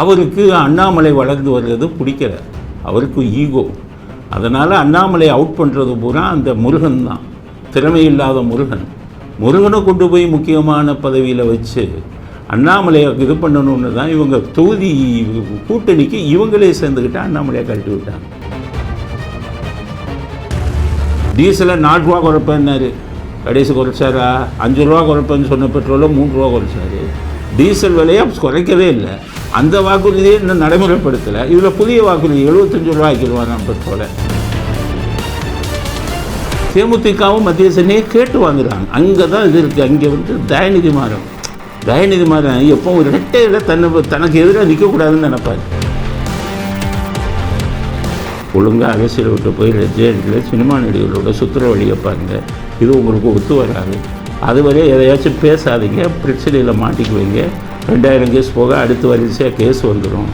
அவருக்கு அண்ணாமலை வளர்ந்து வர்றது பிடிக்கல. அவருக்கு ஈகோ. அதனால் அண்ணாமலை அவுட் பண்ணுறது பூரா அந்த முருகன் தான். திறமை இல்லாத முருகன். முருகனை கொண்டு போய் முக்கியமான பதவியில் வச்சு அண்ணாமலையை இது பண்ணணும்னு தான் இவங்க தொகுதி கூட்டணிக்கு இவங்களே சேர்ந்துக்கிட்டு அண்ணாமலையை கழட்டி விட்டாங்க. டீசலை நாலு ரூபா குறைப்பேன்னாரு. கடைசி குறைச்சாரா? அஞ்சு ரூபா குறைப்பேன்னு சொன்ன பெட்ரோலை மூணு ரூபா குறைச்சாரு. டீசல் விலையை குறைக்கவே இல்லை. அந்த வாக்குறுதியை இன்னும் நடைமுறைப்படுத்தலை. இதில் புதிய வாக்குறுதி எழுபத்தஞ்சு ரூபாய்க்கு ரூபாய் பெட்ரோலை தேமுதிகவும் மத்திய சென்னையை கேட்டு வாங்குறாங்க. அங்கே தான் இது இருக்குது அங்கே வந்து தயநிதி மாறன். தயநிதி மாறன் எப்போ ஒரு ரெட்டையில் தன்னை தனக்கு எதிராக நிற்கக்கூடாதுன்னு நினைப்பார். ஒழுங்காக அரசியல் விட்டு போய் ரெஜெண்டில் சினிமா நடிகர்களோட சுற்றுற வழியை பாருங்கள் இது உங்களுக்கு ஒத்து வராது. அதுவரை எதையாச்சும் பேசாதீங்க பிரச்சனையில் மாட்டிக்குவீங்க. ரெண்டாயிரம் கேஸ் போக அடுத்த வரிசையாக கேஸ் வந்துடும்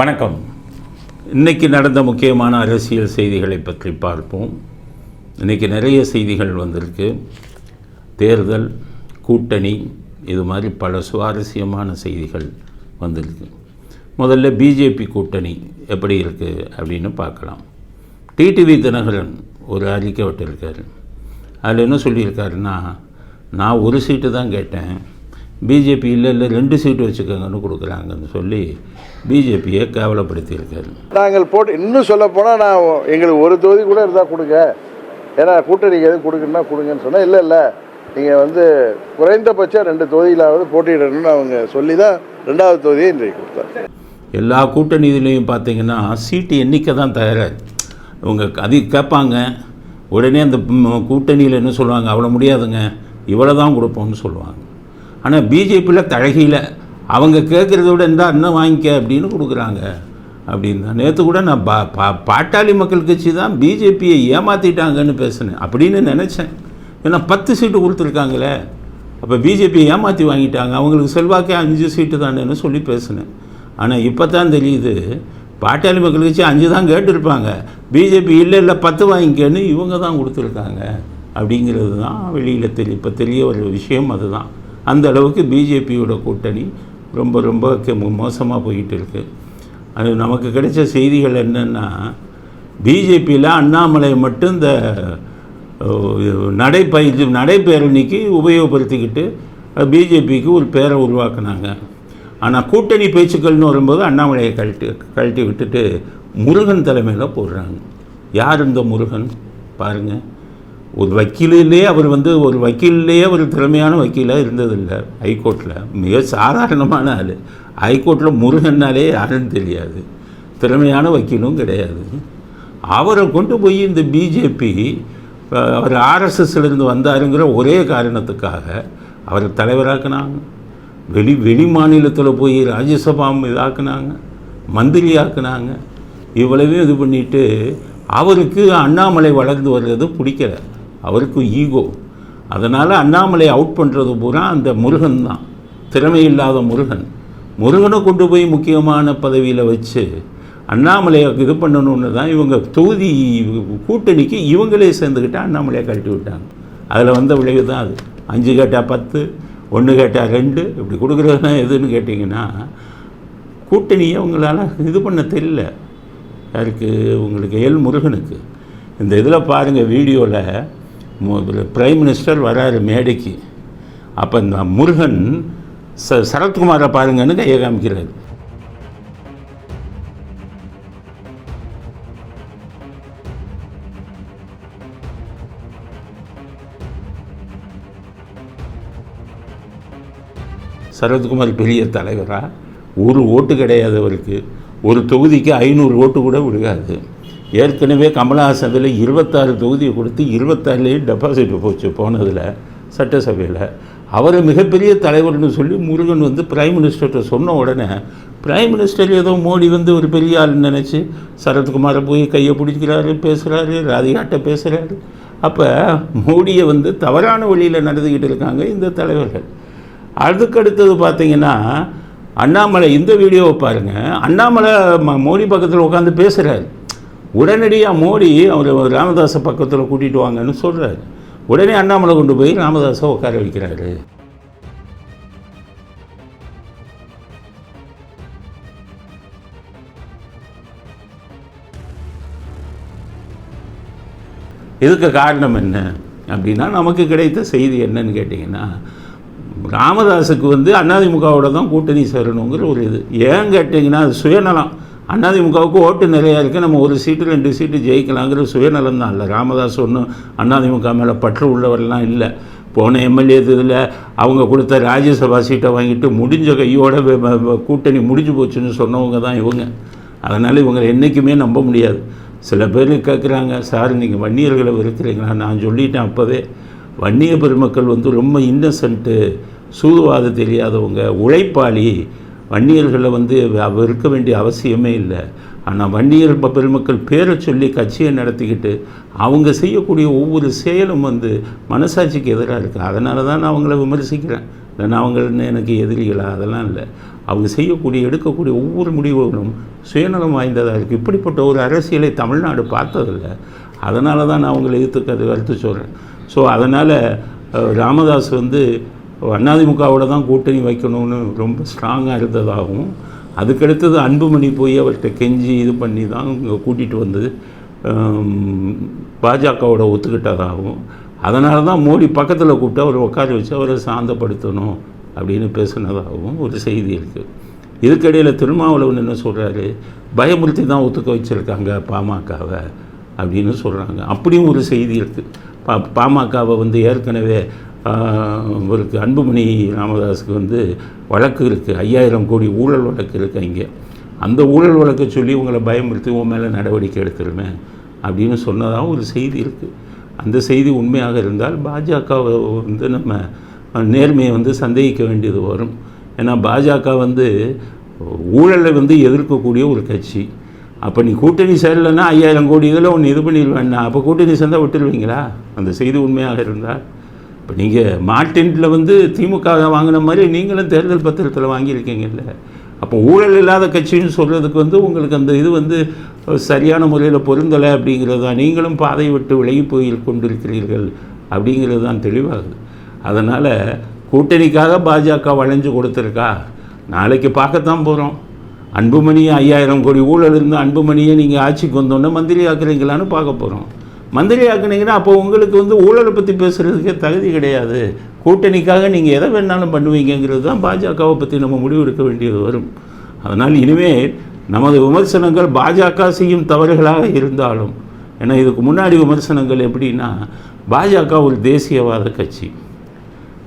வணக்கம். இன்றைக்கி நடந்த முக்கியமான அரசியல் செய்திகளை பற்றி பார்ப்போம். இன்றைக்கி நிறைய செய்திகள் வந்திருக்கு. தேர்தல் கூட்டணி இது மாதிரி பல சுவாரஸ்யமான செய்திகள் வந்திருக்கு. முதல்ல பிஜேபி கூட்டணி எப்படி இருக்குது அப்படின்னு பார்க்கலாம். டிடிவி தினகரன் ஒரு அறிக்கை விட்டுருக்கார். அதில் என்ன சொல்லியிருக்காருன்னா நான் ஒரு சீட்டு தான் கேட்டேன். பிஜேபி இல்லை இல்லை ரெண்டு சீட்டு வச்சுக்கோங்கன்னு கொடுக்குறாங்கன்னு சொல்லி பிஜேபியை கேவலப்படுத்தியிருக்காரு. நாங்கள் போட்டு இன்னும் சொல்ல போனால் நான் எங்களுக்கு ஒரு தொகுதி கூட இருந்தால் கொடுங்க. ஏன்னா கூட்டணிக்கு எதுவும் கொடுக்கணும்னா கொடுங்கன்னு சொன்னால் இல்லை இல்லை. நீங்கள் வந்து குறைந்தபட்சம் ரெண்டு தொகுதியிலாவது போட்டியிடணும்னு அவங்க சொல்லி தான் ரெண்டாவது தொகுதியை இன்றைக்கு கொடுத்தாங்க. எல்லா கூட்டணி இதுலேயும் பார்த்தீங்கன்னா சீட்டு எண்ணிக்கை தான் தயாராக இவங்க அது கேட்பாங்க. உடனே அந்த கூட்டணியில் என்ன சொல்லுவாங்க? அவ்வளோ முடியாதுங்க. இவ்வளோ தான் கொடுப்போம்னு சொல்லுவாங்க. ஆனால் பிஜேபியில் தழகியில். அவங்க கேட்குறத விட இருந்தால் இன்னும் வாங்கிக்க அப்படின்னு கொடுக்குறாங்க. அப்படின்னு நேற்று கூட நான் பா பா பாட்டாளி மக்கள் கட்சி தான் பிஜேபியை ஏமாற்றிட்டாங்கன்னு பேசினேன். அப்படின்னு நினச்சேன். ஏன்னா பத்து சீட்டு கொடுத்துருக்காங்களே. அப்போ பிஜேபி ஏமாற்றி வாங்கிட்டாங்க. அவங்களுக்கு செல்வாக்கே அஞ்சு சீட்டு தானேன்னு சொல்லி பேசினேன். ஆனால் இப்போ தான் தெரியுது பாட்டாளி மக்கள் கட்சி அஞ்சு தான் கேட்டிருப்பாங்க. பிஜேபி இல்லை இல்லை பத்து வாங்கிக்கன்னு இவங்க தான் கொடுத்துருக்காங்க. அப்படிங்கிறது தான் வெளியில் தெரிய இப்போ தெரிய ஒரு விஷயம் அதுதான். அந்த அளவுக்கு பிஜேபியோட கூட்டணி ரொம்ப ரொம்ப மோசமாக போயிட்டு இருக்குது அது நமக்கு கிடைச்ச செய்திகள் என்னென்னா பிஜேபியில் அண்ணாமலை மட்டும் இந்த நடைப்பயிற்சி நடைப்பேரணிக்கு உபயோகப்படுத்திக்கிட்டு பிஜேபிக்கு ஒரு பேரை உருவாக்குனாங்க. ஆனால் கூட்டணி பேச்சுக்கள்னு வரும்போது அண்ணாமலையை கழட்டி கழட்டி விட்டுட்டு முருகன் தலைமையில் போடுறாங்க. யார் இந்த முருகன்? பாருங்கள் ஒரு வக்கீலிலே அவர் வந்து ஒரு வக்கீல்லையே ஒரு திறமையான வக்கீலாக இருந்ததில்லை ஹைகோர்ட்டில் மிக சாதாரணமான ஆள். ஹைகோர்ட்டில் முருகன்னாலே யாருன்னு தெரியாது. திறமையான வக்கீலும் கிடையாது. அவரை கொண்டு போய் இந்த பிஜேபி அவர் ஆர்எஸ்எஸ்லேருந்து வந்தாருங்கிற ஒரே காரணத்துக்காக அவரை தலைவராக்குனாங்க. வெளி வெளி மாநிலத்தில் போய் ராஜ்யசபா இதாக்குனாங்க மந்திரி ஆக்குனாங்க இவ்வளவையும் இது பண்ணிட்டு அவருக்கு அண்ணாமலை வளர்ந்து வர்றது பிடிக்கல. அவருக்கு ஈகோ. அதனால் அண்ணாமலை அவுட் பண்ணுறது பூரா அந்த முருகன் தான். திறமை இல்லாத முருகன். முருகனை கொண்டு போய் முக்கியமான பதவியில் வச்சு அண்ணாமலையை இது பண்ணணும்னு தான் இவங்க தொகுதி கூட்டணிக்கு இவங்களே சேர்ந்துக்கிட்டு அண்ணாமலையை கழட்டி விட்டாங்க. அதில் வந்த விளைவு தான் அது. அஞ்சு கேட்டால் பத்து ஒன்று கேட்டால் ரெண்டு இப்படி கொடுக்குறதுனா எதுன்னு கேட்டிங்கன்னா கூட்டணியை அவங்களால் இது பண்ண தெரியல. யாருக்கு? உங்களுக்கு எல் முருகனுக்கு. இந்த இதில் பாருங்கள் வீடியோவில் பிரைம் மினிஸ்டர் வராரு மேடைக்கு. அப்போ இந்த முருகன் ச சரத்குமாரை பாருங்கன்னு கையை காமிக்கிறாரு சரத்குமார் பெரிய தலைவராக ஒரு ஓட்டு கிடையாது அவருக்கு. ஒரு தொகுதிக்கு ஐநூறு ஓட்டு கூட விழுகாது. ஏற்கனவே கமலஹாசன் இருபத்தாறு தொகுதியை கொடுத்து இருபத்தாறுலேயே டெபாசிட் போச்சு போனதில் சட்டசபையில். அவரை மிகப்பெரிய தலைவர்னு சொல்லி முருகன் வந்து பிரைம் மினிஸ்டர்கிட்ட சொன்ன உடனே பிரைம் மினிஸ்டர் ஏதோ மோடி வந்து ஒரு பெரிய ஆள்னு நினச்சி சரத்குமாரை போய் கையை பிடிக்கிறாரு பேசுகிறாரு ராதிகாட்ட பேசுகிறாரு அப்போ மோடியை வந்து தவறான வழியில் நடந்துக்கிட்டு இருக்காங்க இந்த தலைவர்கள். அதுக்கடுத்தது பார்த்தீங்கன்னா அண்ணாமலை இந்த வீடியோவை பாருங்கள் அண்ணாமலை ம- மோடி பக்கத்தில் உட்காந்து பேசுகிறாரு உடனடியாக மோடி அவர் ராமதாஸை பக்கத்தில் கூட்டிகிட்டு வாங்கன்னு சொல்கிறாரு உடனே அண்ணாமலை கொண்டு போய் ராமதாஸை உட்கார வைக்கிறாரு. இதுக்கு காரணம் என்ன அப்படின்னா நமக்கு கிடைத்த செய்தி என்னன்னு கேட்டிங்கன்னா ராமதாஸுக்கு வந்து அதிமுகவோட தான் கூட்டணி சேரணுங்கிற ஒரு இது. ஏன் கேட்டிங்கன்னா அது சுயநலம். அதிமுகவுக்கு ஓட்டு நிறையா இருக்குது நம்ம ஒரு சீட்டு ரெண்டு சீட்டு ஜெயிக்கலாங்கிற சுயநலம் தான் இல்லை. ராமதாஸ் ஒன்றும் அதிமுக மேலே பற்று உள்ளவரெல்லாம் இல்லை. போன எம்எல்ஏ இதில் அவங்க கொடுத்த ராஜ்யசபா சீட்டை வாங்கிட்டு முடிஞ்ச கையோட கூட்டணி முடிஞ்சு போச்சுன்னு சொன்னவங்க தான் இவங்க. அதனால் இவங்களை என்றைக்குமே நம்ப முடியாது. சில பேர் கேட்குறாங்க சார் நீங்கள் வன்னியர்களை வெறுக்கிறீங்களா? நான் சொல்லிட்டேன் அப்போவே. வன்னிய பெருமக்கள் வந்து ரொம்ப இன்னசென்ட்டு சூதுவாது தெரியாதவங்க உழைப்பாளி வன்னியர்களை வந்து இருக்க வேண்டிய அவசியமே இல்லை. ஆனால் வன்னியர் ப- பெருமக்கள் பேரை சொல்லி கட்சியை நடத்திக்கிட்டு அவங்க செய்யக்கூடிய ஒவ்வொரு செயலும் வந்து மனசாட்சிக்கு எதிராக இருக்குது அதனால தான் நான் அவங்கள விமர்சிக்கிறேன். இல்லைன்னா அவங்க எனக்கு எதிரிகளா அதெல்லாம் இல்லை. அவங்க செய்யக்கூடிய எடுக்கக்கூடிய ஒவ்வொரு முடிவுகளும் சுயநலம் வாய்ந்ததாக இருக்குது இப்படிப்பட்ட ஒரு அரசியலை தமிழ்நாடு பார்த்ததில்ல. அதனால தான் நான் அவங்களை எதிர்த்து கருத்து சொல்கிறேன் ஸோ அதனால் ராமதாஸ் வந்து அதிமுகவோட தான் கூட்டணி வைக்கணும்னு ரொம்ப ஸ்ட்ராங்காக இருந்ததாகவும் அதுக்கடுத்தது அன்புமணி போய் அவர்கிட்ட கெஞ்சி இது பண்ணி தான் இங்கே கூட்டிகிட்டு வந்து பாஜகவோட ஒத்துக்கிட்டதாகவும் அதனால தான் மோடி பக்கத்தில் கூப்பிட்டு அவர் உட்கார வச்சு அவரை சாந்தப்படுத்தணும் அப்படின்னு பேசுனதாகவும் ஒரு செய்தி இருக்குது இதுக்கிடையில் திருமாவளவன் என்ன சொல்கிறாரு பயமுறுத்தி தான் ஒத்துக்க வச்சுருக்காங்க பாமகவை அப்படின்னு சொல்கிறாங்க அப்படியும் ஒரு செய்தி இருக்குது பா பாமகவை வந்து ஏற்கனவே இவருக்கு அன்புமணி ராமதாஸுக்கு வந்து வழக்கு இருக்குது ஐயாயிரம் கோடி ஊழல் வழக்கு இருக்குது இங்கே அந்த ஊழல் வழக்கை சொல்லி உங்களை பயமுறுத்தி உன் மேலே நடவடிக்கை எடுத்துருமே அப்படின்னு சொன்னதாகவும் ஒரு செய்தி இருக்குது அந்த செய்தி உண்மையாக இருந்தால் பாஜகவை வந்து நம்ம நேர்மையை வந்து சந்தேகிக்க வேண்டியது வரும். ஏன்னா பாஜக வந்து ஊழலை வந்து எதிர்க்கக்கூடிய ஒரு கட்சி. அப்போ நீ கூட்டணி சேரலைன்னா ஐயாயிரம் கோடி இதில் ஒன்று இது பண்ணிடுவேன்னா. அப்போ கூட்டணி சேர்ந்தால் விட்டுருவீங்களா? அந்த செய்தி உண்மையாக இருந்தால் இப்போ நீங்கள் மார்டின்ல வந்து திமுக வாங்கின மாதிரி நீங்களும் தேர்தல் பத்திரத்தில் வாங்கியிருக்கீங்கல்ல. அப்போ ஊழல் இல்லாத கட்சின்னு சொல்கிறதுக்கு வந்து உங்களுக்கு அந்த இது வந்து சரியான முறையில் பொருந்தலை அப்படிங்கிறது தான். நீங்களும் பாதை விட்டு விலகி போய் கொண்டிருக்கிறீர்கள் அப்படிங்கிறது தான் தெளிவாகுது. அதனால் கூட்டணிக்காக பாஜக வளைஞ்சு கொடுத்துருக்கா? நாளைக்கு பார்க்கத்தான் போகிறோம் அன்புமணி ஐயாயிரம் கோடி ஊழல் இருந்து அன்புமணியை நீங்கள் ஆட்சிக்கு வந்தோன்னே மந்திரி ஆக்குறீங்களான்னு பார்க்க போகிறோம் மந்திரி ஆக்குனீங்கன்னா அப்போ உங்களுக்கு வந்து ஊழலை பற்றி பேசுகிறதுக்கே தகுதி கிடையாது. கூட்டணிக்காக நீங்கள் எதை வேணாலும் பண்ணுவீங்கங்கிறது தான் பாஜகவை பற்றி நம்ம முடிவெடுக்க வேண்டியது வரும். அதனால் இனிமேல் நமது விமர்சனங்கள் பாஜக செய்யும் தவறுகளாக இருந்தாலும் ஏன்னா இதுக்கு முன்னாடி விமர்சனங்கள் எப்படின்னா பாஜக ஒரு தேசியவாத கட்சி.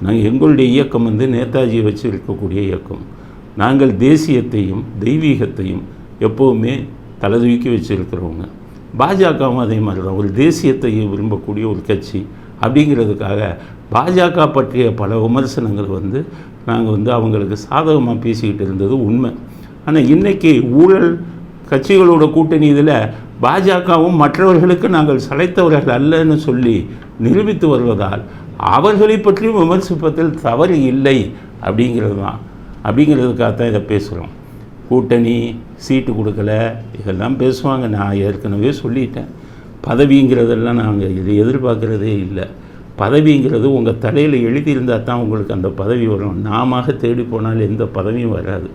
நாங்கள் எங்களுடைய இயக்கம் வந்து நேதாஜியை வச்சு இருக்கக்கூடிய இயக்கம். நாங்கள் தேசியத்தையும் தெய்வீகத்தையும் எப்போவுமே தலை தூக்கி வச்சுருக்கிறவங்க. பாஜகவும் அதே மாதிரி தான் ஒரு தேசியத்தை விரும்பக்கூடிய ஒரு கட்சி அப்படிங்கிறதுக்காக பாஜக பற்றிய பல விமர்சனங்கள் வந்து நாங்கள் வந்து அவங்களுக்கு சாதகமாக பேசிக்கிட்டு இருந்தது உண்மை. ஆனால் இன்றைக்கி ஊழல் கட்சிகளோட கூட்டணி இதில் பாஜகவும் மற்றவர்களுக்கு நாங்கள் சளைத்தவர்கள் அல்லன்னு சொல்லி நிரூபித்து வருவதால் அவர்களை பற்றியும் விமர்சிப்பதில் தவறு இல்லை அப்படிங்கிறது தான். அப்படிங்கிறதுக்காகத்தான் இதை பேசுகிறோம் கூட்டணி சீட்டு கொடுக்கல. இதெல்லாம் பேசுவாங்க. நான் ஏற்கனவே சொல்லிட்டேன். பதவிங்கிறதெல்லாம் நாங்கள் இது எதிர்பார்க்குறதே இல்லை. பதவிங்கிறது உங்கள் தலையில் எழுதியிருந்தால் தான் உங்களுக்கு அந்த பதவி வரும். நாம தேடி போனால் எந்த பதவியும் வராது.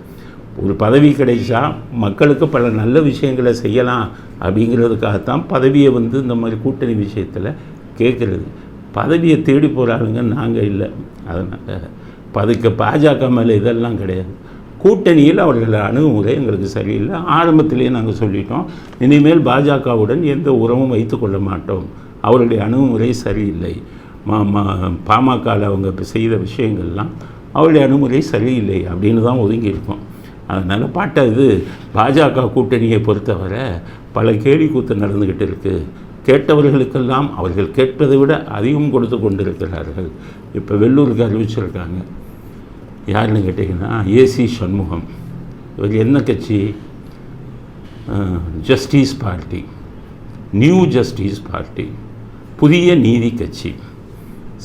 ஒரு பதவி கிடைச்சா மக்களுக்கு பல நல்ல விஷயங்களை செய்யலாம் அப்படிங்கிறதுக்காகத்தான் பதவியை வந்து இந்த மாதிரி கூட்டணி விஷயத்தில் கேட்குறது பதவியை தேடி போகிறாளுங்க நாங்கள் இல்லை. அதனால் பதுக்க பாஜக மேலே இதெல்லாம் கிடையாது. கூட்டணியில் அவர்கள் அணுகுமுறை எங்களுக்கு சரியில்லை. ஆரம்பத்திலேயே நாங்கள் சொல்லிட்டோம் இனிமேல் பாஜகவுடன் எந்த உறவும் வைத்துக்கொள்ள மாட்டோம். அவருடைய அணுகுமுறை சரியில்லை. மா மா பாமகவில் அவங்க செய்த விஷயங்கள்லாம் அவருடைய அணுகுமுறை சரியில்லை அப்படின்னு தான் ஒதுங்கியிருக்கோம் அதனால் பாட்டா இது பாஜக கூட்டணியை பொறுத்தவரை பல கேலி கூத்து நடந்துக்கிட்டு இருக்குது கேட்டவர்களுக்கெல்லாம் அவர்கள் கேட்பதை விட அதிகம் கொடுத்து கொண்டிருக்கிறார்கள். இப்போ வெள்ளூருக்கு அறிவிச்சிருக்காங்க. யாருன்னு கேட்டிங்கன்னா ஏசி சண்முகம். இவர் என்ன கட்சி? Justice Party New Justice Party புதிய நீதி கட்சி.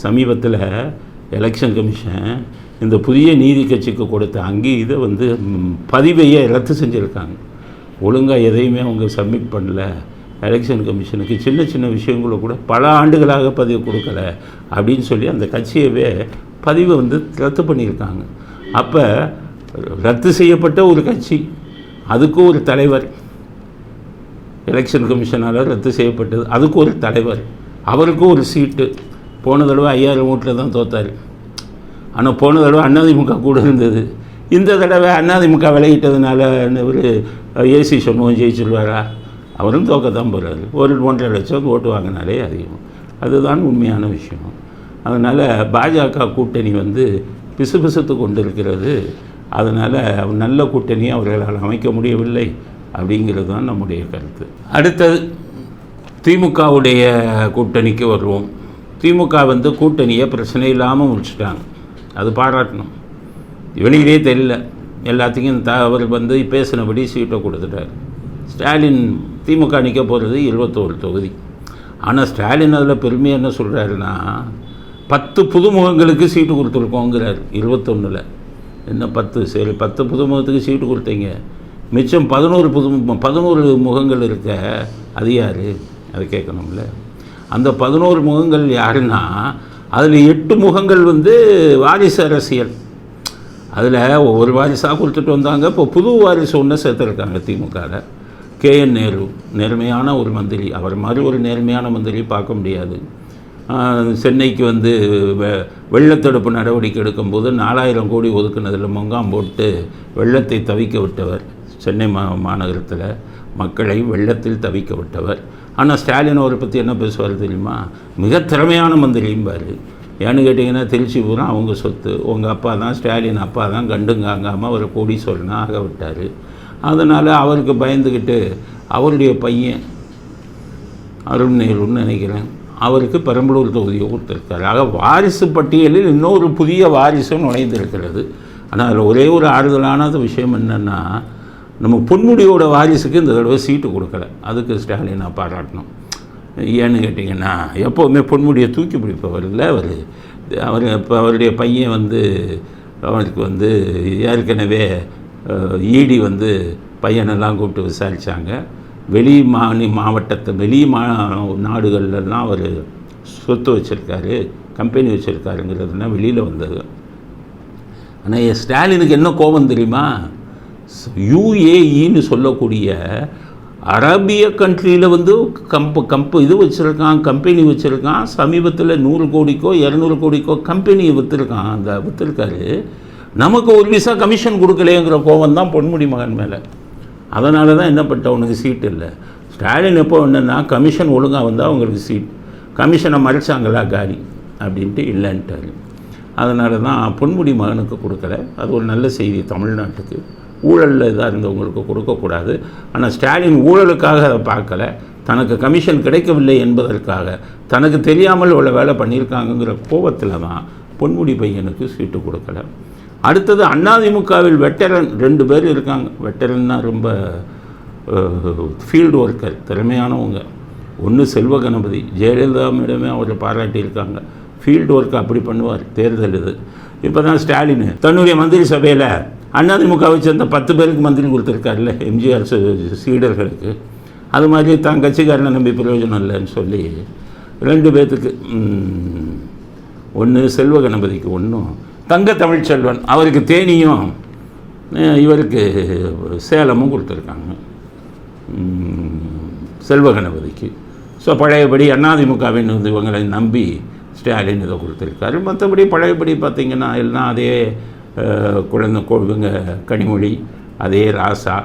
சமீபத்தில் எலெக்ஷன் கமிஷன் இந்த புதிய நீதி கட்சிக்கு கொடுத்த அங்கே இதை வந்து பதிவையே ரத்து செஞ்சுருக்காங்க. ஒழுங்காக எதையுமே அவங்க சப்மிட் பண்ணல. எலெக்ஷன் கமிஷனுக்கு சின்ன சின்ன விஷயங்களை கூட பல ஆண்டுகளாக பதிவு கொடுக்கல அப்படின்னு சொல்லி அந்த கட்சியவே பதிவை வந்து ரத்து பண்ணியிருக்காங்க. அப்போ ரத்து செய்யப்பட்ட ஒரு கட்சி அதுக்கு ஒரு தலைவர் எலெக்ஷன் கமிஷனால் ரத்து செய்யப்பட்டது அதுக்கு ஒரு தலைவர் அவருக்கும் ஒரு சீட்டு. போன தடவை ஐயாயிரம் ஓட்டில் தான் தோத்தார். ஆனால் போன தடவை அதிமுக கூட இருந்தது. இந்த தடவை அதிமுக விலகிட்டதுனால ஒரு ஏசி சண்முகம் ஜெயிச்சிருவாரா? அவரும் தோக்க தான் போகிறாரு ஒரு ஒன்றரை லட்சம் ஓட்டு வாங்கினாலே அதிகம். அதுதான் உண்மையான விஷயம். அதனால் பாஜக கூட்டணி வந்து பிசுபிசுத்து கொண்டிருக்கிறது. அதனால் நல்ல கூட்டணியை அவர்களால் அமைக்க முடியவில்லை அப்படிங்கிறது தான் நம்முடைய கருத்து. அடுத்தது திமுகவுடைய கூட்டணிக்கு வருவோம். திமுக வந்து கூட்டணியை பிரச்சனை இல்லாமல் முடிச்சிட்டாங்க. அது பாராட்டணும். வெளியிலே தெரியல. எல்லாத்துக்கும் த அவர் வந்து பேசினபடி சீட்டை கொடுத்துட்டார். ஸ்டாலின் திமுக நிற்க போகிறது இருபத்தோரு தொகுதி. ஆனால் ஸ்டாலின் அதில் பெருமையாக என்ன சொல்கிறாருன்னா பத்து புதுமுகங்களுக்கு சீட்டு கொடுத்துருக்கோங்கிறார். இருபத்தொன்னில். என்ன பத்து? சரி பத்து புதுமுகத்துக்கு சீட்டு கொடுத்தீங்க. மிச்சம் பதினோரு புது பதினோரு முகங்கள் இருக்க அது யார்? அதை கேட்கணும்ல. அந்த பதினோரு முகங்கள் யாருன்னா அதில் எட்டு முகங்கள் வந்து வாரிசு அரசியல். அதில் ஒவ்வொரு வாரிசாக கொடுத்துட்டு வந்தாங்க. இப்போ புது வாரிசு ஒன்று சேர்த்துருக்காங்க திமுகவில் கே என் நேரு நேர்மையான ஒரு மந்திரி. அவர் மாதிரி ஒரு நேர்மையான மந்திரி பார்க்க முடியாது. சென்னைக்கு வந்து வெ வெள்ளத்தடுப்பு நடவடிக்கை எடுக்கும்போது நாலாயிரம் கோடி ஒதுக்குனதில் முங்காம் போட்டு வெள்ளத்தை தவிக்க விட்டவர் சென்னை மா மாநகரத்தில். மக்களை வெள்ளத்தில் தவிக்க விட்டவர். ஆனால் ஸ்டாலின் அவரை பற்றி என்ன பேசுவார் தெரியுமா? மிக திறமையான மந்திரியும்பார் ஏன்னு கேட்டிங்கன்னா திருச்சி பூரா அவங்க சொத்து. உங்கள் அப்பா தான் ஸ்டாலின் அப்பா தான் கண்டுங்காங்காமல் அவரை கோடீஸ்வரனாக ஆக விட்டார். அதனால் அவருக்கு பயந்துக்கிட்டு அவருடைய பையன் அருண் நேருன்னு நினைக்கிறேன். அவருக்கு பெரம்பலூர் தொகுதியை கொடுத்துருக்காரு. ஆக வாரிசு பட்டியலில் இன்னொரு புதிய வாரிசும் நுழைந்திருக்கிறது. ஆனால் அதில் ஒரே ஒரு ஆறுதலான விஷயம் என்னென்னா நம்ம பொன்முடியோட வாரிசுக்கு இந்த தடவை சீட்டு கொடுக்கல. அதுக்கு ஸ்டாலின் நான் பாராட்டணும். ஏன்னு கேட்டிங்கன்னா எப்போவுமே பொன்முடியை தூக்கி பிடிப்பவர் இல்லை. அவர் அவர் இப்போ அவருடைய பையன் வந்து அவனுக்கு வந்து ஏற்கனவே ஈடி வந்து பையனெல்லாம் கூப்பிட்டு விசாரித்தாங்க வெளி மாநி மாவட்டத்தை வெளி மா நாடுகள்லாம் அவர் சொத்து வச்சுருக்காரு கம்பெனி வச்சுருக்காருங்கிறதுனா வெளியில் வந்தது. ஆனால் என் ஸ்டாலினுக்கு என்ன கோபம் தெரியுமா? யூஏஇன்னு சொல்லக்கூடிய அரபிய கண்ட்ரியில் வந்து கம்ப கம்ப இது வச்சுருக்கான் கம்பெனி வச்சுருக்கான் சமீபத்தில் நூறு கோடிக்கோ இரநூறு கோடிக்கோ கம்பெனியை விற்றுருக்கான் அந்த விற்றுருக்காரு நமக்கு ஒரு விசா கமிஷன் கொடுக்கலையேங்கிற கோபம் தான் பொன்முடி மகன் மேலே. அதனால தான் என்ன பண்ணிட்டவனுக்கு சீட் இல்லை. ஸ்டாலின் எப்போ என்னென்னா கமிஷன் ஒழுங்காக வந்தால் அவங்களுக்கு சீட் கமிஷனை மறைச்சாங்களா காரி அப்படின்ட்டு இல்லைன்ட்டாரு. அதனால தான் பொன்முடி மகனுக்கு கொடுக்கல. அது ஒரு நல்ல செய்தி தமிழ்நாட்டுக்கு. ஊழலில் இதாக இருந்தவங்களுக்கு கொடுக்கக்கூடாது. ஆனால் ஸ்டாலின் ஊழலுக்காக அதை பார்க்கல. தனக்கு கமிஷன் கிடைக்கவில்லை என்பதற்காக. தனக்கு தெரியாமல் இவ்வளோ வேலை பண்ணியிருக்காங்கங்கிற கோபத்தில் தான் பொன்முடி பையனுக்கு சீட்டு கொடுக்கல. அடுத்தது அதிமுகவில் வெட்டரன் ரெண்டு பேர் இருக்காங்க. வெட்டரன்னா ரொம்ப ஃபீல்டு ஒர்க்கர் திறமையானவங்க. ஒன்று செல்வ கணபதி ஜெயலலிதா மேடமே அவரை பாராட்டியிருக்காங்க. ஃபீல்டு ஒர்க் அப்படி பண்ணுவார் தேர்தல் இது. இப்போ தான் ஸ்டாலின் தன்னுடைய மந்திரி சபையில் அதிமுகவை சேர்ந்த பத்து பேருக்கு மந்திரி கொடுத்துருக்காருல்ல எம்ஜிஆர் சீடர்களுக்கு. அது மாதிரி தான் கட்சிக்காரனை நம்பி பிரயோஜனம் இல்லைன்னு சொல்லி ரெண்டு பேர்த்துக்கு ஒன்று செல்வ கணபதிக்கு ஒன்றும் தங்க தமிழ்ச்செல்வன் அவருக்கு தேனியும் இவருக்கு சேலமும் கொடுத்துருக்காங்க. செல்வகணபதிக்கு செல்வ கணபதிக்கு. ஸோ பழையபடி அண்ணாதிமுகவின் வந்து இவங்களை நம்பி ஸ்டாலின் இதை கொடுத்துருக்காரு. மற்றபடி பழையபடி பார்த்திங்கன்னா எல்லாம் அதே குழந்தை இவங்க கனிமொழி அதே ராசா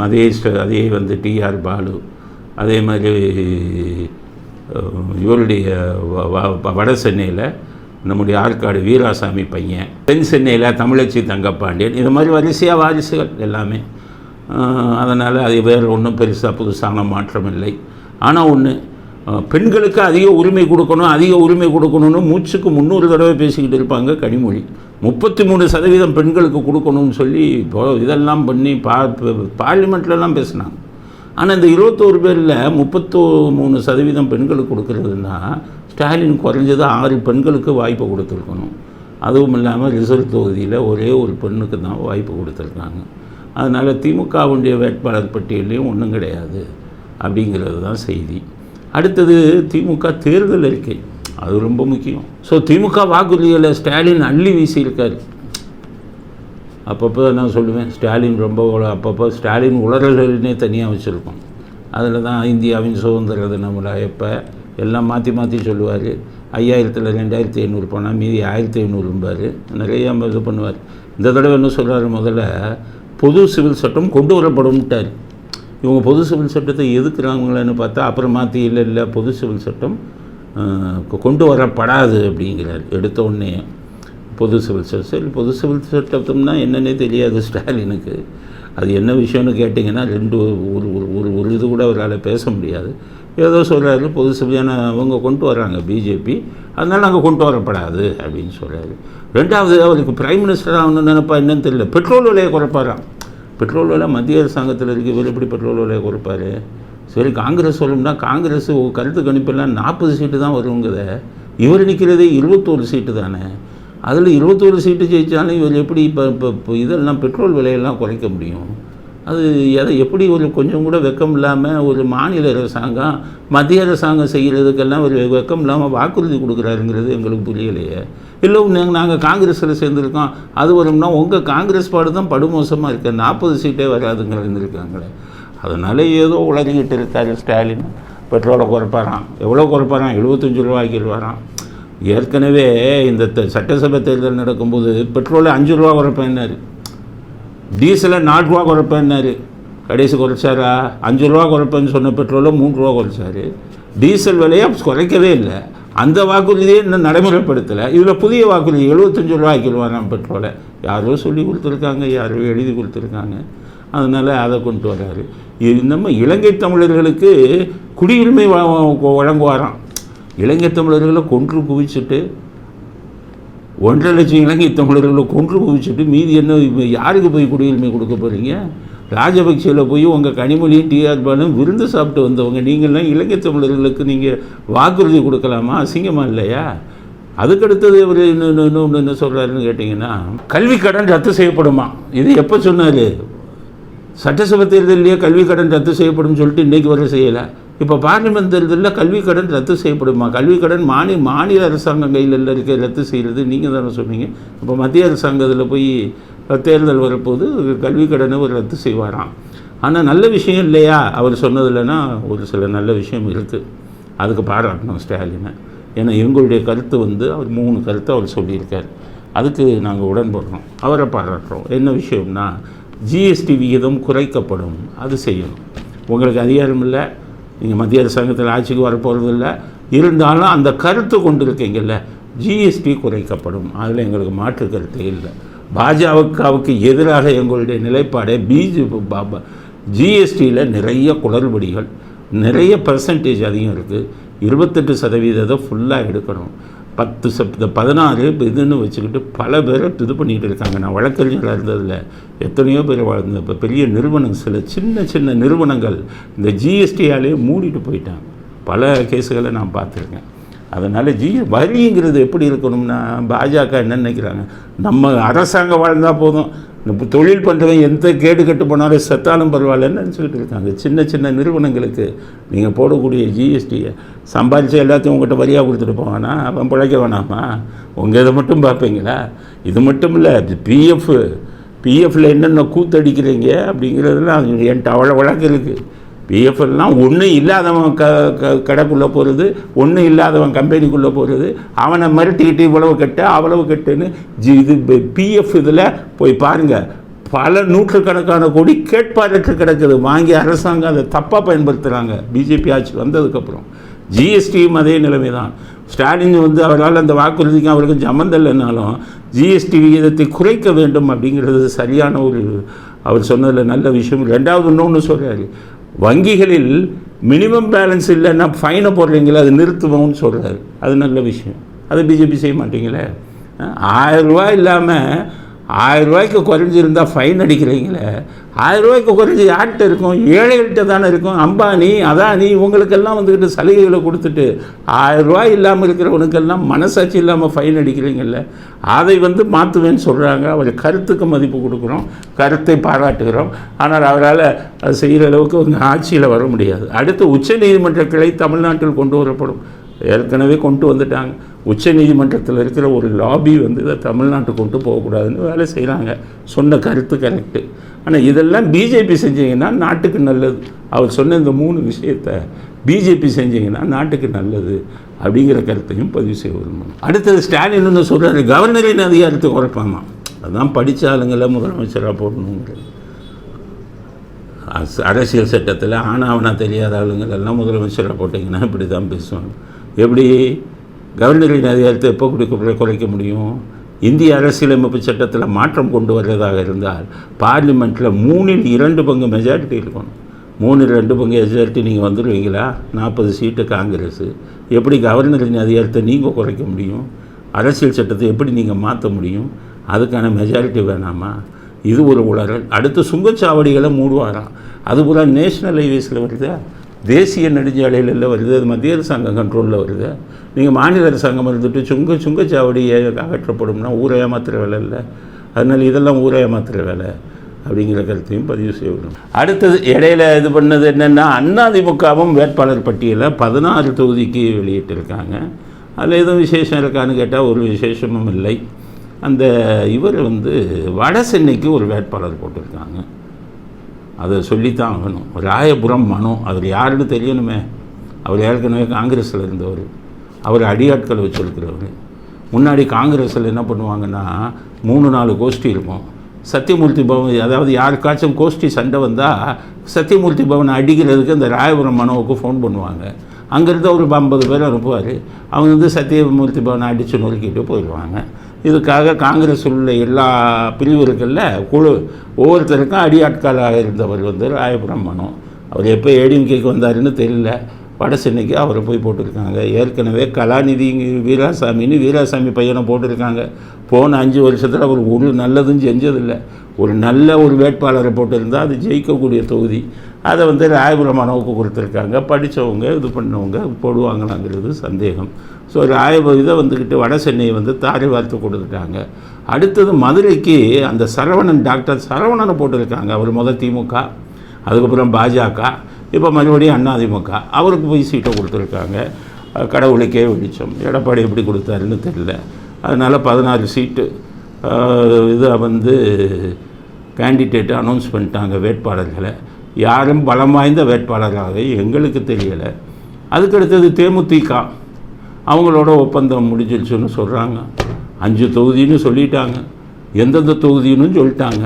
அதே ஸ்ட- அதே வந்து டிஆர் பாலு அதே மாதிரி இவருடைய வட சென்னையில் நம்முடைய ஆற்காடு வீராசாமி பையன் தென் சென்னையில் தமிழச்சி தங்கப்பாண்டியன் இது மாதிரி வரிசையாக வாரிசுகள் எல்லாமே. அதனால் அது வேறு ஒன்றும் பெருசாக புதுசான மாற்றம் இல்லை. ஆனால் ஒன்று பெண்களுக்கு அதிக உரிமை கொடுக்கணும் அதிக உரிமை கொடுக்கணும்னு மூச்சுக்கு முந்நூறு தடவை பேசிக்கிட்டு இருப்பாங்க கனிமொழி. முப்பத்தி மூணு சதவீதம் பெண்களுக்கு கொடுக்கணும்னு சொல்லி இப்போ இதெல்லாம் பண்ணி பா பார்லிமெண்ட்லலாம் பேசினாங்க. ஆனால் இந்த இருபத்தோரு பேரில் முப்பத்தோ மூணு சதவீதம் பெண்களுக்கு கொடுக்கறதுன்னா ஸ்டாலின் குறைஞ்சது ஆறு பெண்களுக்கு வாய்ப்பு கொடுத்துருக்கணும். அதுவும் இல்லாமல் ரிசர்வ் தொகுதியில் ஒரே ஒரு பெண்ணுக்கு தான் வாய்ப்பு கொடுத்துருக்காங்க. அதனால் திமுகவுடைய வேட்பாளர் பட்டியலையும் ஒன்றும் கிடையாது அப்படிங்கிறது தான் செய்தி. அடுத்தது திமுக தேர்தல் அறிக்கை. அது ரொம்ப முக்கியம். ஸோ திமுக வாக்குறுதிகளை ஸ்டாலின் அள்ளி வீசியிருக்காரு. அப்பப்போ நான் சொல்லுவேன் ஸ்டாலின் ரொம்ப அப்பப்போ ஸ்டாலின் உளறல்கள்னே தனியாக வச்சுருக்கோம். அதில் தான் இந்தியாவின் சுதந்திர தினம் விழா எப்போ? எல்லாம் மாற்றி மாற்றி சொல்லுவார். ஐயாயிரத்தில் ரெண்டாயிரத்தி ஐநூறு போனால் மீதி ஆயிரத்தி ஐநூறும்பார். நிறைய இது பண்ணுவார். இந்த தடவை என்ன சொல்கிறாரு முதல்ல? பொது சிவில் சட்டம் கொண்டு வரப்படும்ட்டார். இவங்க பொது சிவில் சட்டத்தை எதுக்குறாங்களேன்னு பார்த்தா அப்புறம் மாற்றி இல்லை இல்லை பொது சிவில் சட்டம் கொண்டு வரப்படாது அப்படிங்கிறார். எடுத்த உடனே பொது சிவில் சட்டம் சரி பொது சிவில் சட்டம்னா என்னன்னே தெரியாது ஸ்டாலினுக்கு. அது என்ன விஷயம்னு கேட்டிங்கன்னா ரெண்டு ஒரு ஒரு ஒரு ஒரு இது கூட அவரால் பேச முடியாது. ஏதோ சொல்கிறாரு பொது சபையான அவங்க கொண்டு வராங்க பிஜேபி அதனால் நாங்கள் கொண்டு வரப்படாது அப்படின்னு சொல்கிறாரு ரெண்டாவது அவருக்கு பிரைம் மினிஸ்டர் ஆகணும்னு நினைப்பா என்னன்னு தெரியல. பெட்ரோல் விலையை குறைப்பாராம். பெட்ரோல் விலை மத்திய அரசாங்கத்தில் இருக்குது இவர் எப்படி பெட்ரோல் விலையை குறைப்பார்? சரி காங்கிரஸ் சொல்லணும்னா காங்கிரஸ் கருத்து கணிப்பெல்லாம் நாற்பது சீட்டு தான் வருங்கிறத இவர் நிற்கிறதே இருபத்தோரு சீட்டு தானே. அதில் இருபத்தோரு சீட்டு ஜெயித்தாலும் இவர் எப்படி இப்போ இப்போ இதெல்லாம் பெட்ரோல் விலையெல்லாம் குறைக்க முடியும்? அது எதை எப்படி ஒரு கொஞ்சம் கூட வெக்கம் இல்லாமல் ஒரு மாநில அரசாங்கம் மத்திய அரசாங்கம் செய்கிறதுக்கெல்லாம் ஒரு வெக்கம் இல்லாமல் வாக்குறுதி கொடுக்குறாருங்கிறது எங்களுக்கு புரியலையே. இல்லை நாங்கள் நாங்கள் காங்கிரஸில் சேர்ந்துருக்கோம். அது வரும்னா உங்கள் காங்கிரஸ் பாடு தான் படுமோசமாக இருக்கு. நாற்பது சீட்டே வராதுங்க இருந்திருக்காங்களே. அதனால ஏதோ உளறிக்கிட்டு இருக்காரு ஸ்டாலின். பெட்ரோலை குறைப்பாரான் எவ்வளோ குறைப்பாரான் எழுபத்தஞ்சு ரூபாய்க்கு வரான் ஏற்கனவே இந்த த- சட்டசபை தேர்தல் நடக்கும்போது பெட்ரோலை அஞ்சு ரூபா குறைப்பேன்னாரு. டீசலை நாலு ரூபா குறைப்பேன்னாரு. கடைசி குறைச்சாரா? அஞ்சு ரூபா குறைப்பேன்னு சொன்ன பெட்ரோலை மூணு ரூபா குறைச்சாரு. டீசல் விலையை குறைக்கவே இல்லை. அந்த வாக்குறுதியை இன்னும் நடைமுறைப்படுத்தலை. இதில் புதிய வாக்குறுதி எழுபத்தஞ்சு ரூபா ஆக்கிடுவாராம் பெட்ரோலை. யாரோ சொல்லி கொடுத்துருக்காங்க யாரோ எழுதி கொடுத்துருக்காங்க. அதனால் அதை கொண்டு வராரு. இது நம்ம இலங்கை தமிழர்களுக்கு குடியுரிமை வழங்குவாராம். இலங்கை தமிழர்களை கொன்று குவிச்சுட்டு ஒன்றரை லட்சம் இலங்கை தமிழர்களை கொன்று குவிச்சுட்டு மீதி என்ன யாருக்கு போய் குடியுரிமை கொடுக்க போகிறீங்க ராஜபக்சேல போய் உங்கள் கனிமொழியும் டிஆர் பாலும் விருந்து சாப்பிட்டு வந்தவங்க நீங்கள்லாம் இலங்கை தமிழர்களுக்கு நீங்கள் வாக்குறுதி கொடுக்கலாமா? அசிங்கமாக இல்லையா? அதுக்கடுத்தது இவர் இன்னொன்று இன்னும் இன்னும் என்ன சொல்கிறாருன்னு கேட்டிங்கன்னா கல்வி கடன் ரத்து செய்யப்படுமா? இது எப்போ சொன்னார்? சட்டசபை தேர்தலிலேயே கல்வி கடன் ரத்து செய்யப்படும் சொல்லிட்டு இன்றைக்கு வரை செய்யலை. இப்போ பார்லிமெண்ட் தேர்தலில் கல்வி கடன் ரத்து செய்யப்படுமா? கல்வி கடன் மாநில மாநில அரசாங்கம் கையில் இல்லை இருக்க ரத்து செய்கிறது நீங்கள் தானே சொன்னீங்க. இப்போ மத்திய அரசாங்கத்தில் போய் தேர்தல் வரப்போது கல்வி கடனை ஒரு ரத்து செய்வாராம். ஆனால் நல்ல விஷயம் இல்லையா? அவர் சொன்னதில்லைனா ஒரு சில நல்ல விஷயம் இருக்குது அதுக்கு பாராட்டணும் ஸ்டாலினை. ஏன்னா எங்களுடைய கருத்து வந்து அவர் மூணு கருத்து அவர் சொல்லியிருக்கார். அதுக்கு நாங்கள் உடன்படுறோம். அவரை பாராட்டுறோம். என்ன விஷயம்னா ஜிஎஸ்டி விகிதம் குறைக்கப்படும். அது செய்யணும். உங்களுக்கு அதிகாரம் இல்லை. நீங்கள் மத்திய அரசாங்கத்தில் ஆட்சிக்கு வரப்போகிறதில்ல இருந்தாலும் அந்த கருத்து கொண்டு இருக்கீங்கல்ல ஜிஎஸ்டி குறைக்கப்படும். அதில் எங்களுக்கு மாற்று கருத்து இல்லை. பாஜகவுக்கு எதிராக எங்களுடைய நிலைப்பாடே பிஜேபி பாபா ஜிஎஸ்டியில் நிறைய குளறுபடிகள் நிறைய பர்சன்டேஜ் அதிகம் இருக்குது இருபத்தெட்டு சதவீதத்தை ஃபுல்லாக எடுக்கணும். பத்து சப் பதினாறு இதுன்னு வச்சுக்கிட்டு பல பேர் இது பண்ணிகிட்டு இருக்காங்க. நான் வழக்கறிஞராக இருந்ததில் எத்தனையோ பேர் வாழ்ந்த இப்போ பெரிய நிறுவனம் சில சின்ன சின்ன நிறுவனங்கள் இந்த ஜிஎஸ்டியாலே மூடிட்டு போயிட்டாங்க. பல கேஸுகளை நான் பார்த்துருக்கேன். அதனால் ஜி வரிங்கிறது எப்படி இருக்கணும்னா பாஜக என்ன நினைக்கிறாங்க? நம்ம அரசாங்கம் வாழ்ந்தால் போதும். இந்த தொழில் பண்ணுறவன் எந்த கேடு கட்டு போனாலும் செத்தாலும் பரவாயில்லன்னு நினச்சிக்கிட்டு இருக்காங்க. சின்ன சின்ன நிறுவனங்களுக்கு நீங்கள் போடக்கூடிய ஜிஎஸ்டியை சம்பாதிச்ச எல்லாத்தையும் உங்கள்கிட்ட வரியாக கொடுத்துட்டு போவானா அவன் பிழைக்க வேணாமா? உங்கள் இதை மட்டும் பார்ப்பீங்களா? இது மட்டும் இல்லை பிஎஃப் பிஎஃப்பில் என்னென்ன கூத்தடிக்கிறீங்க அப்படிங்கிறதுலாம் என்கிட்ட அவ்வளோ வழக்கு இருக்குது பிஎஃப்எல்லாம் ஒன்றும் இல்லாதவன் க க கடைக்குள்ளே போகிறது ஒன்றும் இல்லாதவன் கம்பெனிக்குள்ளே போகிறது அவனை மிரட்டிக்கிட்டு இவ்வளவு கெட்ட அவ்வளவு கெட்டுன்னு ஜி இது பிஎஃப் இதில் போய் பாருங்கள் பல நூற்றுக்கணக்கான கோடி கேட்பாரற்று கிடக்குது. வாங்கி அரசாங்கம் அதை தப்பாக பயன்படுத்துகிறாங்க பிஜேபி ஆட்சி வந்ததுக்கப்புறம். ஜிஎஸ்டியும் அதே நிலைமை தான் ஸ்டாலின் வந்து அவரால் அந்த வாக்குறுதிக்கும் அவருக்கு சம்மந்தம் இல்லைனாலும் ஜிஎஸ்டி விகிதத்தை குறைக்க வேண்டும் அப்படிங்கிறது சரியான ஒரு அவர் சொன்னதில் நல்ல விஷயம். ரெண்டாவது இன்னொன்று சொல்கிறாரு வங்கிகளில் மினிமம் பேலன்ஸ் இல்லைன்னா ஃபைனை போடுறீங்களே அது நிறுத்துவோம்னு சொல்கிறாரு அது நல்ல விஷயம். அது பிஜேபி செய்ய மாட்டீங்களே? ஆயிரம் இல்லாமல் ஆயிரம் ரூபாய்க்கு குறைஞ்சிருந்தா ஃபைன் அடிக்கிறீங்களே. ஆயிரம் ரூபாய்க்கு குறைஞ்சி யார்கிட்ட இருக்கும்? ஏழைகள்கிட்ட தானே இருக்கும். அம்பானி அதானி இவங்களுக்கெல்லாம் வந்துக்கிட்டு சலுகைகளை கொடுத்துட்டு ஆயிரம் ரூபாய் இல்லாமல் இருக்கிறவனுக்கெல்லாம் மனசாட்சி இல்லாமல் ஃபைன் அடிக்கிறீங்கல்ல. அதை வந்து மாற்றுவேன்னு சொல்கிறாங்க அவர் கருத்துக்கு மதிப்பு கொடுக்குறோம். கருத்தை பாராட்டுகிறோம். ஆனால் அவரால் அது செய்கிற அளவுக்கு ஆட்சியில் வர முடியாது. அடுத்து உச்சநீதிமன்ற கிளை தமிழ்நாட்டில் கொண்டு வரப்படும். ஏற்கனவே கொண்டு வந்துட்டாங்க. உச்ச நீதிமன்றத்தில் இருக்கிற ஒரு லாபி வந்து இதை தமிழ்நாட்டுக்கு கொண்டு போகக்கூடாதுன்னு வேலை செய்கிறாங்க சொன்ன கருத்து கரெக்டு ஆனால் இதெல்லாம் பிஜேபி செஞ்சீங்கன்னா நாட்டுக்கு நல்லது. அவர் சொன்ன இந்த மூணு விஷயத்த பிஜேபி செஞ்சீங்கன்னா நாட்டுக்கு நல்லது அப்படிங்கிற கருத்தையும் பதிவு செய்ய விரும்பணும் அடுத்தது ஸ்டாலின் ஒன்று சொல்கிறாரு கவர்னரின் அதிகாரத்தை குறைப்பாமா அதான் படித்த ஆளுங்களை முதலமைச்சராக போடணுங்கிறது. அரசியல் சட்டத்தில் ஆனாவனா தெரியாத ஆளுங்கள் எல்லாம் முதலமைச்சராக போட்டிங்கன்னா இப்படி தான் பேசுவாங்க. எப்படி கவர்னரின் அதிகாரத்தை எப்போ கொடுக்க குறைக்க முடியும்? இந்திய அரசியலமைப்பு சட்டத்தில் மாற்றம் கொண்டு வர்றதாக இருந்தால் பார்லிமெண்ட்டில் மூணில் இரண்டு பங்கு மெஜாரிட்டி இருக்கணும். மூணில் ரெண்டு பங்கு மெஜாரிட்டி நீங்கள் வந்துடுவீங்களா நாற்பது சீட்டு காங்கிரஸ். எப்படி கவர்னரின் அதிகாரத்தை நீங்கள் குறைக்க முடியும்? அரசியல் சட்டத்தை எப்படி நீங்கள் மாற்ற முடியும்? அதுக்கான மெஜாரிட்டி வேணாமா? இது ஒரு உளறல். அடுத்து சுங்கச்சாவடிகளை மூடுவாராம் அதுபோல் நேஷ்னல் ஹைவேஸில் வருது? தேசிய நெடுஞ்சாலையில் வருது அது மத்திய அரசாங்கம் கண்ட்ரோலில் வருது. நீங்கள் மாநில அரசாங்கம் இருந்துட்டு சுங்க சுங்கச்சாவடி அகற்றப்படும்னா ஊரை ஏமாத்துகிற வேலை இல்லை. அதனால் இதெல்லாம் ஊரை ஏமாத்துற வேலை அப்படிங்கிற கருத்தையும் பதிவு செய்யணும் அடுத்தது இடையில இது பண்ணது என்னென்னா அதிமுகவும் வேட்பாளர் பட்டியலில் பதினாறு தொகுதிக்கு வெளியிட்டிருக்காங்க. அதில் எதுவும் விசேஷம் இருக்கான்னு கேட்டால் ஒரு விசேஷமும் இல்லை. அந்த இவர் வந்து வட சென்னைக்கு ஒரு வேட்பாளர் போட்டிருக்காங்க. அதை சொல்லித்தான் ஆகணும். ராயபுரம் மனோ அதில் யாருன்னு தெரியணுமே. அவர் ஏற்கனவே காங்கிரஸில் இருந்தவர். அவர் அடியாட்களை வச்சுருக்கிறவர். முன்னாடி காங்கிரஸில் என்ன பண்ணுவாங்கன்னா மூணு நாலு கோஷ்டி இருக்கும். சத்தியமூர்த்தி பவன் அதாவது யாருக்காச்சும் கோஷ்டி சண்டை வந்தால் சத்தியமூர்த்தி பவனை அடிக்கிறதுக்கு இந்த ராயபுரம் மனோவுக்கு ஃபோன் பண்ணுவாங்க. அங்கேருந்து ஒரு ஐம்பது பேர் அனுப்புவார். அவங்க வந்து சத்தியமூர்த்தி பவனை அடித்து நொறுக்கிட்டு போயிடுவாங்க. இதுக்காக காங்கிரஸ் உள்ள எல்லா பிரிவுகளில் குழு ஒவ்வொருத்தருக்கும் அடியாட்களாக இருந்தவர் வந்து ராயபுரம் அவர் எப்போ ஏடிஎம்கேக்கு வந்தாருன்னு தெரியல. வட சென்னைக்கு அவரை போய் போட்டிருக்காங்க. ஏற்கனவே கலாநிதி வீராசாமின்னு வீராசாமி பையனை போட்டிருக்காங்க. போன அஞ்சு வருஷத்தில் அவர் ஒரு நல்லதும் செஞ்சதில்லை. ஒரு நல்ல ஒரு வேட்பாளரை போட்டிருந்தால் அது ஜெயிக்கக்கூடிய தொகுதி. அதை வந்து ராயபுரமானவுக்கு கொடுத்துருக்காங்க. படித்தவங்க இது பண்ணவங்க போடுவாங்களாங்கிறது சந்தேகம். ஸோ ராயபு இதை வந்துக்கிட்டு வட சென்னையை வந்து தாரை வார்த்து கொடுத்துட்டாங்க. அடுத்தது மதுரைக்கு அந்த சரவணன் டாக்டர் சரவணனை போட்டிருக்காங்க. அவர் முதல் திமுக அதுக்கப்புறம் பாஜக இப்போ மறுபடியும் அதிமுக அவருக்கு போய் சீட்டை கொடுத்துருக்காங்க. கடவுளுக்கே வெளிச்சம். எடப்பாடி எப்படி கொடுத்தாருன்னு தெரியல. அதனால் பதினாறு சீட்டு. இதை வந்து கேண்டிடேட்டை அனௌன்ஸ் பண்ணிட்டாங்க வேட்பாளர்களை. யாரும் பலம் வாய்ந்த வேட்பாளராக எங்களுக்கு தெரியலை. அதுக்கடுத்தது தேமுதிக. அவங்களோட ஒப்பந்தம் முடிஞ்சிருச்சுன்னு சொல்கிறாங்க அஞ்சு தொகுதின்னு சொல்லிட்டாங்க. எந்தெந்த தொகுதின்னு சொல்லிட்டாங்க.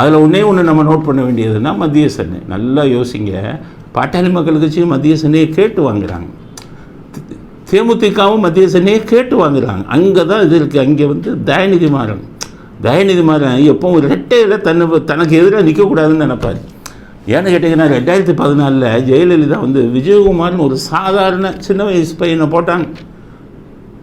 அதில் ஒன்றே ஒன்று நம்ம நோட் பண்ண வேண்டியதுன்னா மத்திய சென்னை நல்லா யோசிங்க. பாட்டாளி மக்கள் கட்சி மத்திய சென்னையை கேட்டு வாங்குறாங்க. தேமுதிகவும் மத்திய சென்னையை கேட்டு வாங்குறாங்க. அங்கே தான் இது இருக்குது அங்கே வந்து தயநிதி மாறன் தயநிதி மாறன் எப்பவும் ரெட்டையில் தன்னை தனக்கு எதிராக நிற்கக்கூடாதுன்னு நினைப்பார். ஏன்னு கேட்டிங்கன்னா ரெண்டாயிரத்தி பதினாலில் ஜெயலலிதா வந்து விஜயகுமார்னு ஒரு சாதாரண சின்ன வயசு பையனை போட்டாங்க.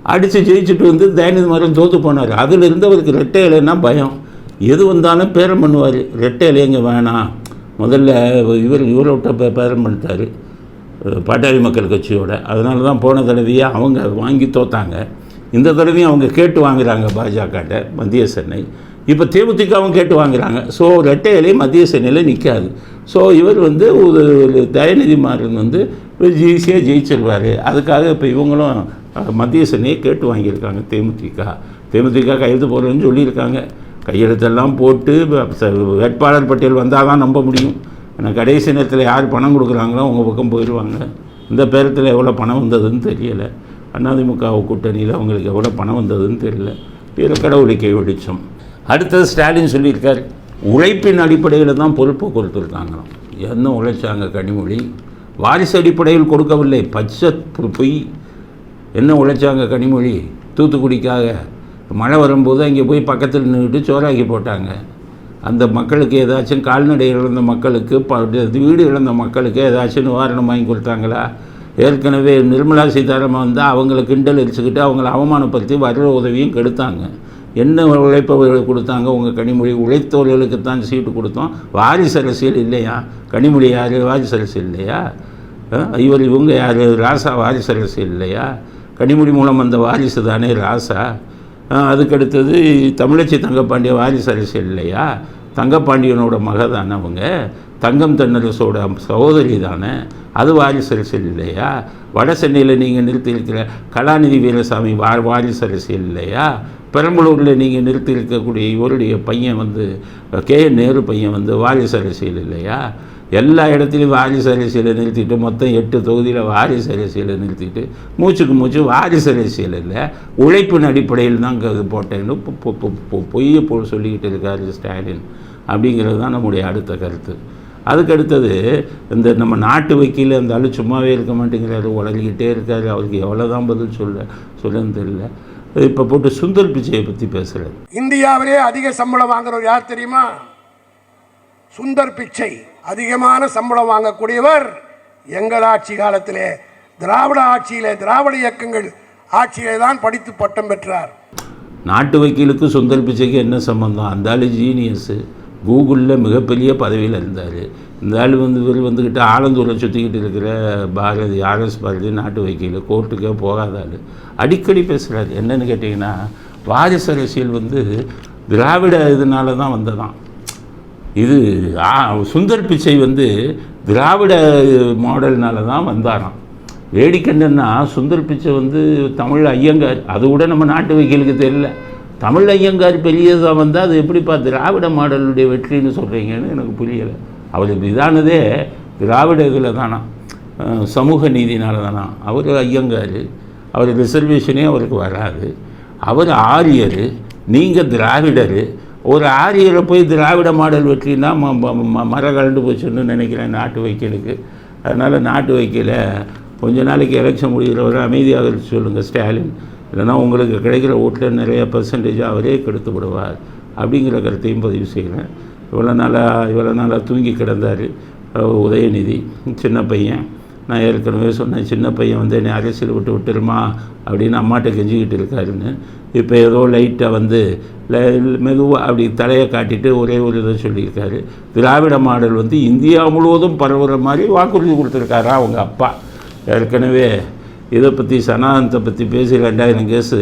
அடித்து ஜெயிச்சுட்டு வந்து தயநிதி மாறன் தோற்று போனார். அதில் இருந்தவருக்கு ரெட்டை இலைன்னா பயம். எது வந்தாலும் பேரம் பண்ணுவார். ரெட்டை இலையங்க வேணாம் முதல்ல இவர் இவரை விட்ட பே- பேரம் பண்ணிட்டார். பாட்டாளி மக்கள் கட்சியோட. அதனால தான் போன தடவையே அவங்க வாங்கி தோத்தாங்க. இந்த தடவையும் அவங்க கேட்டு வாங்குறாங்க பாஜகட்ட மத்திய சென்னை. இப்போ தேமுதிகவும் கேட்டு வாங்குறாங்க. ஸோ ரெட்டை இலை மத்திய சென்னையில் நிற்காது ஸோ இவர் வந்து ஒரு ஒரு தயநிதி மாறன் வந்து ஈஸியாக ஜெயிச்சிருவார். அதுக்காக இப்போ இவங்களும் மத்திய சென்னையை கேட்டு வாங்கியிருக்காங்க தேமுதிக. தேமுதிக கையெழுத்து போடுறேன்னு சொல்லியிருக்காங்க. கையெழுத்தெல்லாம் போட்டு வேட்பாளர் பட்டியல் வந்தால் தான் நம்ப முடியும். ஏன்னா கடைசி நேரத்தில் யார் பணம் கொடுக்குறாங்களோ அவங்க பக்கம் போயிடுவாங்க இந்த பேரத்தில் எவ்வளோ பணம் வந்ததுன்னு தெரியலை. அதிமுக கூட்டணியில் அவங்களுக்கு எவ்வளோ பணம் வந்ததுன்னு தெரியல. இதில் கடவுளுக்கே வெளிச்சம் அடுத்தது ஸ்டாலின் சொல்லியிருக்கார் உழைப்பின் அடிப்படையில் தான் பொறுப்பு கொடுத்துருக்காங்களாம். என்ன உழைச்சாங்க கனிமொழி? வாரிசு அடிப்படையில் கொடுக்கவில்லை பச்சை பொய். என்ன உழைச்சாங்க கனிமொழி? தூத்துக்குடிக்காக மழை வரும்போது அங்கே போய் பக்கத்தில் நின்றுட்டு சோறாக்கி போட்டாங்க. அந்த மக்களுக்கு ஏதாச்சும் கால்நடை இழந்த மக்களுக்கு ப வீடு இழந்த மக்களுக்கு ஏதாச்சும் நிவாரணம் வாங்கி கொடுத்தாங்களா? ஏற்கனவே நிர்மலா சீதாராமன் வந்து அவங்கள கிண்டல் அடிச்சுக்கிட்டு அவங்கள அவமானப்படுத்தி வர்ற உதவியும் கெடுத்தாங்க. என்ன உழைப்பவர்களுக்கு கொடுத்தாங்க? உங்கள் கனிமொழி உழைத்தவர்களுக்கு தான் சீட்டு கொடுத்தோம். வாரிசு அரசியல் இல்லையா? கனிமொழி யார்? வாரிசு அரசியல் இல்லையா? இவர் இவங்க யார்? ராசா வாரிசு அரசியல் இல்லையா? கனிமொழி மூலம் வந்த வாரிசு தானே ராசா. அதுக்கடுத்தது தமிழச்சி தங்கப்பாண்டிய வாரிசு அரசியல் இல்லையா? தங்கப்பாண்டியனோட மக தானே அவங்க. தங்கம் தென்னரசோட சகோதரி தானே. அது வாரிசு அரசியல் இல்லையா? வட சென்னையில் நீங்கள் நிறுத்தியிருக்கிற கலாநிதி வீரசாமி வா வாரிசு அரசியல் இல்லையா? பெரம்பலூரில் நீங்கள் நிறுத்தி இருக்கக்கூடிய இவருடைய பையன் வந்து கே. என். நேரு பையன் வந்து வாரிசு அரசியல் இல்லையா? எல்லா இடத்துலையும் வாரிசு அரசியலை நிறுத்திட்டு மொத்தம் எட்டு தொகுதியில் வாரிசு அரசியலை நிறுத்திட்டு மூச்சுக்கு மூச்சு வாரிசு அரசியல் இல்லை. உழைப்பின் அடிப்படையில் தான் இது போட்டேன்னு பொ- பொ- பொய்யை போ சொல்லிக்கிட்டு இருக்காரு ஸ்டாலின். அப்படிங்கிறது தான் நம்முடைய அடுத்த கருத்து. அதுக்கு அடுத்தது இந்த நம்ம நாட்டு வக்கீல் அந்த சும்மாவே இருக்க மாட்டேங்கிறாரு உளறிக்கிட்டே இருக்காரு. அவருக்கு எவ்வளோ தான் பதில் சொல்ல சொல்லன்னு தெரியல. இப்போ போட்டு சுந்தர் பிச்சையை பற்றி பேசுகிறாரு இந்தியாவிலே அதிக சம்பளம் வாங்குறவர் யார் தெரியுமா? சுந்தர் பிச்சை. அதிகமான சம்பளம் வாங்கக்கூடியவர் எங்கள் ஆட்சி காலத்திலே திராவிட ஆட்சியிலே திராவிட இயக்கங்கள் ஆட்சியிலே தான் படித்து பட்டம் பெற்றார். நாட்டு வக்கீலுக்கு சுந்தர் பிச்சைக்கு என்ன சம்பந்தம்? அந்த ஆள் ஜீனியஸு கூகுளில் மிகப்பெரிய பதவியில் இருந்தார். இந்த ஆள் வந்து இவர் வந்துக்கிட்டு ஆலந்தூரில் சுற்றிக்கிட்டு இருக்கிற பாரதி ஆர்எஸ் பாரதி நாட்டு வைக்கல கோர்ட்டுக்கே போகாத ஆள். அடிக்கடி பேசுகிறாரு என்னென்னு கேட்டிங்கன்னா வாரிசு அரசியல் வந்து திராவிட இதனால தான் வந்ததாம் இது ஆ, சுந்தர் பிச்சை வந்து திராவிட மாடல்னால தான் வந்தாராம். வேடிக்கை என்னென்னா சுந்தர் பிச்சை வந்து தமிழ் ஐயங்கார். அது கூட நம்ம நாட்டு வைக்கலுக்கு தெரியல. தமிழ் ஐயங்கார் பெரியதாக வந்தால் அது எப்படிப்பா திராவிட மாடலுடைய வெற்றின்னு சொல்கிறீங்கன்னு எனக்கு புரியலை. அவருக்கு இதானதே திராவிட இதில் தானா? சமூக நீதினால தானா? அவர் ஐயங்கார் அவர் ரிசர்வேஷனே அவருக்கு வராது. அவர் ஆரியர் நீங்கள் திராவிடர். ஒரு ஆரியரை போய் திராவிட மாடல் வெற்றின்னா ம ம- ம- மர கலண்டு போச்சுன்னு நினைக்கிறேன் நாட்டு வைக்கலுக்கு. அதனால் நாட்டு வைக்கல. கொஞ்ச நாளைக்கு எலெக்ஷன் முடிகிறவரை அமைதியாக சொல்லுங்கள் ஸ்டாலின். இல்லைன்னா உங்களுக்கு கிடைக்கிற ஓட்டில் நிறைய பர்சன்டேஜ் அவரே கெடுத்து விடுவார். அப்படிங்கிற கருத்தையும் பதிவு செய்கிறேன். இவ்வளோ நாளாக இவ்வளோ நாளாக தூங்கி கிடந்தார் உதயநிதி சின்ன பையன். நான் ஏற்கனவே சொன்னேன் சின்ன பையன் வந்து என்னை அரசியல் விட்டு விட்டுருமா அப்படின்னு அம்மாட்ட கெஞ்சிக்கிட்டு இருக்காருன்னு. இப்போ ஏதோ லைட்டாக வந்து மெதுவாக அப்படி தலையை காட்டிட்டு ஒரே ஒரு இதை சொல்லியிருக்காரு. திராவிட மாடல் வந்து இந்தியா முழுவதும் பரவுகிற மாதிரி வாக்குறுதி கொடுத்துருக்காரா அவங்க அப்பா. ஏற்கனவே இதை பற்றி சனாதனத்தை பற்றி பேசி ரெண்டாயிரம் கேஸு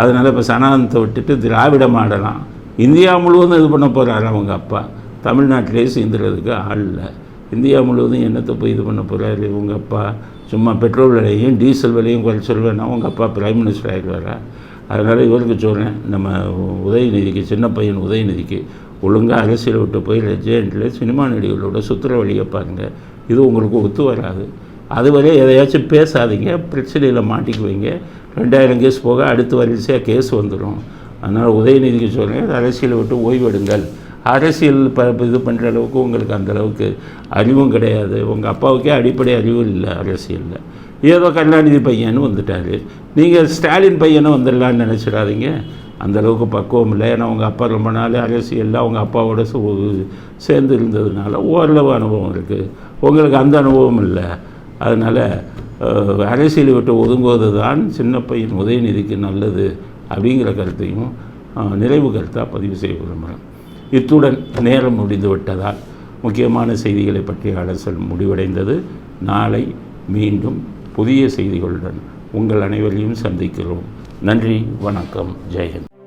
அதனால் இப்போ சனாதனத்தை விட்டுட்டு திராவிட மாடலாம். இந்தியா முழுவதும் இது பண்ண போகிறாரு அவங்க அப்பா. தமிழ்நாட்டிலே சேர்ந்துறதுக்கு ஆள் இல்லை. இந்தியா முழுவதும் என்னத்தை போய் இது பண்ண போகிறாரு உங்கள் அப்பா? சும்மா பெட்ரோல் விலையும் டீசல் விலையும் குறை சொல்வேன்னா உங்கள் அப்பா பிரைம் மினிஸ்டர் ஆகிடுவாரா அதனால் இவருக்கு சொல்கிறேன் நம்ம உதயநிதிக்கு சின்ன பையன் உதயநிதிக்கு ஒழுங்காக அரசியல் விட்டு போய் லெஜெண்டில் சினிமா நடிகர்களோட சுற்றுற வழியை பாருங்கள் இது உங்களுக்கு ஒத்து வராது. அதுவரை எதையாச்சும் பேசாதீங்க பிரச்சனையில் மாட்டிக்குவீங்க ரெண்டாயிரம் கேஸ் போக அடுத்த வரிசையாக கேஸ் வந்துடும் அதனால் உதயநிதிக்கு சொல்கிறேன் அரசியலை விட்டு ஓய்வெடுங்கள். அரசியல் ப இது பண்ணுற அளவுக்கு உங்களுக்கு அந்த அளவுக்கு அறிவும் கிடையாது. உங்கள் அப்பாவுக்கே அடிப்படை அறிவு இல்லை அரசியலில். ஏதோ கருணாநிதி பையன் வந்துட்டார். நீங்கள் ஸ்டாலின் பையனும் வந்துடலான்னு நினச்சிடாதீங்க. அந்த அளவுக்கு பக்குவம் இல்லை. ஏன்னா உங்கள் அப்பா ரொம்ப நாள் அரசியலில் அவங்க அப்பாவோட சேர்ந்து இருந்ததுனால ஓரளவு அனுபவம் இருக்குது உங்களுக்கு அந்த அனுபவம் இல்லை. அதனால் அரசியலை விட்டு ஒதுங்குவது தான் சின்ன பையன் உதயநிதிக்கு நல்லது அப்படிங்கிற கருத்தையும் நிறைவு கருத்தாக பதிவு செய்ய விரும்புகிறேன் இத்துடன் நேரம் முடிந்து விட்டதால் முக்கியமான செய்திகளை பற்றிய அலசல் முடிவடைந்தது. நாளை மீண்டும் புதிய செய்திகளுடன் உங்கள் அனைவரையும் சந்திக்கிறோம். நன்றி வணக்கம் ஜெயஹிந்த்.